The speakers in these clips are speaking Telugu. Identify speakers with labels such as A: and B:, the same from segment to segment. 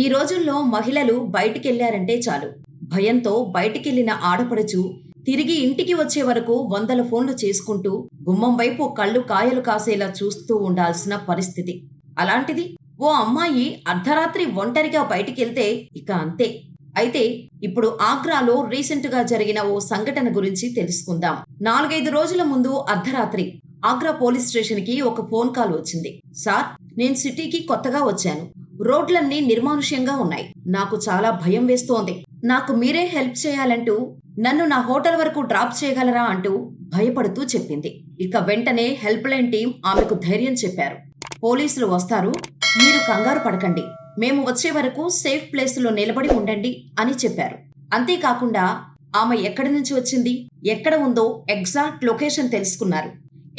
A: ఈ రోజుల్లో మహిళలు బయటికెళ్ళారంటే చాలు. భయంతో బయటికెళ్ళిన ఆడపడుచు తిరిగి ఇంటికి వచ్చే వరకు వందల ఫోన్లు చేసుకుంటూ గుమ్మం వైపు కళ్ళు కాయలు కాసేలా చూస్తూ ఉండాల్సిన పరిస్థితి. అలాంటిది ఓ అమ్మాయి అర్ధరాత్రి ఒంటరిగా బయటికెళ్తే ఇక అంతే. అయితే ఇప్పుడు ఆగ్రాలో రీసెంట్గా జరిగిన ఓ సంఘటన గురించి తెలుసుకుందాం. నాలుగైదు రోజుల ముందు అర్ధరాత్రి ఆగ్రా పోలీస్ స్టేషన్కి ఒక ఫోన్ కాల్ వచ్చింది. సార్ నేను సిటీకి కొత్తగా వచ్చాను. రోడ్లన్నీ నిర్మానుష్యంగా ఉన్నాయి. నాకు చాలా భయం వేస్తోంది. నాకు మీరే హెల్ప్ చేయాలంటూ నన్ను నా హోటల్ వరకు డ్రాప్ చేయగలరా అంటూ భయపడుతూ చెప్పింది. ఇక వెంటనే హెల్ప్ లైన్ టీం ఆమెకు ధైర్యం చెప్పారు. పోలీసులు వస్తారు. మీరు కంగారు పడకండి. మేము వచ్చే వరకు సేఫ్ ప్లేస్లో నిలబడి ఉండండి అని చెప్పారు. అంతేకాకుండా ఆమె ఎక్కడి నుంచి వచ్చింది ఎక్కడ ఉందో ఎగ్జాక్ట్ లొకేషన్ తెలుసుకున్నారు.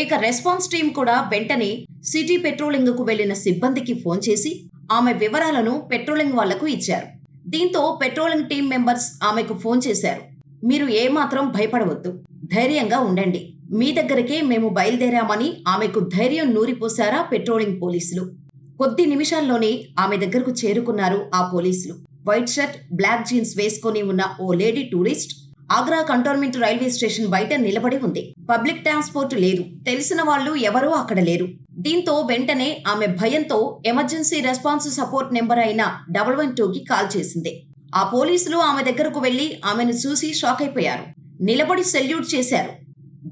A: ఇక రెస్పాన్స్ టీం కూడా వెంటనే సిటీ పెట్రోలింగ్కు వెళ్ళిన సిబ్బందికి ఫోన్ చేసి ఆమె వివరాలను పెట్రోలింగ్ వాళ్ళకు ఇచ్చారు. దీంతో పెట్రోలింగ్ టీం మెంబర్స్ ఆమెకు ఫోన్ చేశారు. మీరు ఏమాత్రం భయపడవద్దు. ధైర్యంగా ఉండండి. మీ దగ్గరకే మేము బయలుదేరామని ఆమెకు ధైర్యం నూరిపోశారా పెట్రోలింగ్ పోలీసులు. కొద్ది నిమిషాల్లోనే ఆమె దగ్గరకు చేరుకున్నారు ఆ పోలీసులు. వైట్ షర్ట్ బ్లాక్ జీన్స్ వేసుకొని ఉన్న ఓ lady tourist Agra cantonment railway station బయట నిలబడి ఉంది. పబ్లిక్ ట్రాన్స్పోర్ట్ లేదు. తెలిసిన వాళ్ళు ఎవరూ అక్కడ లేరు. దీంతో వెంటనే ఆమె భయంతో ఎమర్జెన్సీ రెస్పాన్స్ సపోర్ట్ నెంబర్ అయిన డబల్ వన్ టూకి కాల్ చేసింది. ఆ పోలీసులు ఆమె దగ్గరకు వెళ్ళి ఆమెను చూసి షాక్ అయిపోయారు. నిలబడి సెల్యూట్ చేశారు.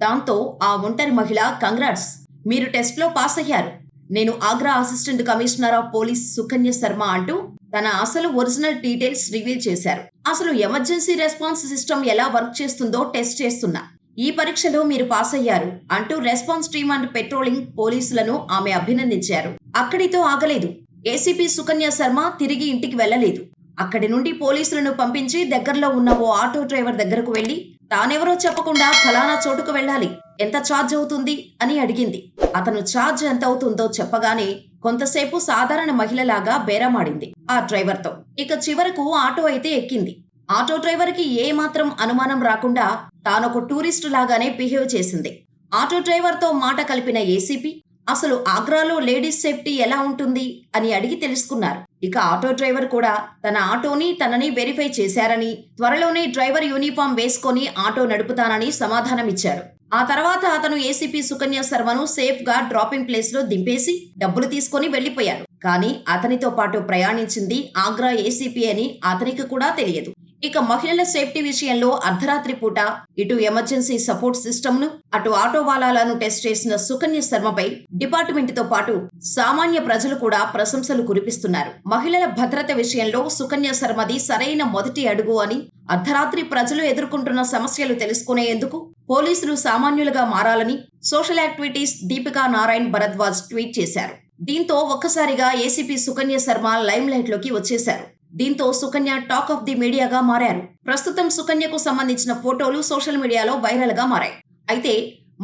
A: దాంతో ఆ ఒంటరి మహిళ కంగ్రాట్స్ మీరు టెస్ట్లో పాస్ అయ్యారు నేను Agra assistant commissioner of police Sukanya Sharma అంటూ తన అసలు ఒరిజినల్ డీటెయిల్స్ రివీల్ చేశారు. అసలు ఎమర్జెన్సీ రెస్పాన్స్ సిస్టమ్ ఎలా వర్క్ చేస్తుందో టెస్ట్ చేస్తున్నా. ఈ పరీక్షలో మీరు పాస్ అయ్యారు అంటూ రెస్పాన్స్ టీమ్ అండ్ పెట్రోలింగ్ పోలీసులను ఆమె అభినందించారు. అక్కడితో ఆగలేదు. ఏసీపీ సుకన్య శర్మ తిరిగి ఇంటికి వెళ్ళలేదు అక్కడి నుండి పోలీసులను పంపించి దగ్గరలో ఉన్న ఓ ఆటో డ్రైవర్ దగ్గరకు వెళ్ళి తానెవరో చెప్పకుండా ఫలానా చోటుకు వెళ్ళాలి. ఎంత ఛార్జ్ అవుతుంది? అని అడిగింది. అతను ఛార్జ్ ఎంత అవుతుందో చెప్పగానే కొంతసేపు సాధారణ మహిళలాగా బేరమాడింది ఆ డ్రైవర్తో. ఇక చివరకు ఆటో అయితే ఎక్కింది. ఆటో డ్రైవర్కి ఏ మాత్రం అనుమానం రాకుండా తానొక టూరిస్టు లాగానే బిహేవ్ చేసింది. ఆటో డ్రైవర్తో మాట కలిపిన ఏసీపీ అసలు ఆగ్రాలో లేడీస్ సేఫ్టీ ఎలా ఉంటుంది? అని అడిగి తెలుసుకున్నారు. ఇక ఆటో డ్రైవర్ కూడా తన ఆటోని తనని వెరిఫై చేశారని త్వరలోనే డ్రైవర్ యూనిఫామ్ వేసుకొని ఆటో నడుపుతానని సమాధానమిచ్చారు. ఆ తర్వాత అతను ఏసీపీ సుకన్య శర్మను సేఫ్గా డ్రాపింగ్ ప్లేస్లో దింపేసి డబ్బులు తీసుకొని వెళ్ళిపోయాడు కానీ అతనితో పాటు ప్రయాణించింది ఆగ్రా ఏసీపీ అని అతనికి కూడా తెలియదు. ఇక మహిళల సేఫ్టీ విషయంలో అర్ధరాత్రి పూట ఇటు ఎమర్జెన్సీ సపోర్ట్ సిస్టమ్ను అటు ఆటో వాలాలను టెస్ట్ చేసిన సుకన్య శర్మపై డిపార్ట్మెంట్తో పాటు సామాన్య ప్రజలు కూడా ప్రశంసలు కురిపిస్తున్నారు. మహిళల భద్రత విషయంలో సుకన్య శర్మది సరైన మొదటి అడుగు అని అర్ధరాత్రి ప్రజలు ఎదుర్కొంటున్న సమస్యలు తెలుసుకునేందుకు పోలీసులు సామాన్యులుగా మారాలని social activities Deepika Narayan Bhardwaj tweet చేశారు. దీంతో ఒక్కసారిగా ఏసీపీ సుకన్య శర్మ లైమ్ లైట్లోకి వచ్చేశారు. దీంతో సుకన్య టాక్ ఆఫ్ ది మీడియాగా మారారు. ప్రస్తుతం సుకన్యకు సంబంధించిన ఫోటోలు సోషల్ మీడియాలో వైరల్గా మారాయి. అయితే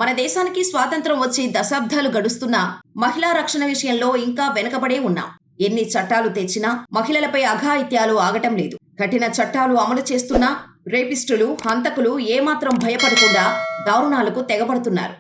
A: మన దేశానికి స్వాతంత్రం వచ్చి దశాబ్దాలు గడుస్తున్నా మహిళా రక్షణ విషయంలో ఇంకా వెనకబడే ఉన్నాం. ఎన్ని చట్టాలు తెచ్చినా మహిళలపై అఘాయిత్యాలు ఆగటం లేదు. కఠిన చట్టాలు అమలు చేస్తున్నా రేపిస్టులు హంతకులు ఏమాత్రం భయపడకుండా దారుణాలకు తెగబడుతున్నారు.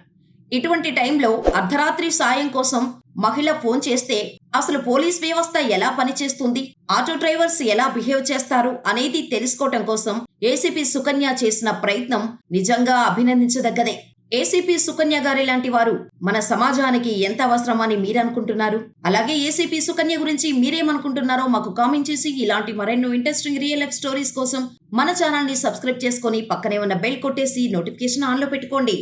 A: ఇటువంటి టైంలో అర్ధరాత్రి సాయం కోసం మహిళ ఫోన్ చేస్తే అసలు పోలీస్ వ్యవస్థ ఎలా పనిచేస్తుంది ఆటో డ్రైవర్స్ ఎలా బిహేవ్ చేస్తారు అనేది తెలుసుకోవటం కోసం ఏసీపీ సుకన్య చేసిన ప్రయత్నం నిజంగా అభినందించదగ్గదే. ఏసీపీ సుకన్య గారి లాంటి వారు మన సమాజానికి ఎంత అవసరమని మీరనుకుంటున్నారు? అలాగే ఏసీపీ సుకన్య గురించి మీరేమనుకుంటున్నారో మాకు కామెంట్ చేసి ఇలాంటి మరెన్నో ఇంట్రెస్టింగ్ రియల్ లైఫ్ స్టోరీస్ కోసం మన ఛానల్ని సబ్స్క్రైబ్ చేసుకొని పక్కనే ఉన్న బెల్ కొట్టేసి నోటిఫికేషన్ ఆన్లో పెట్టుకోండి.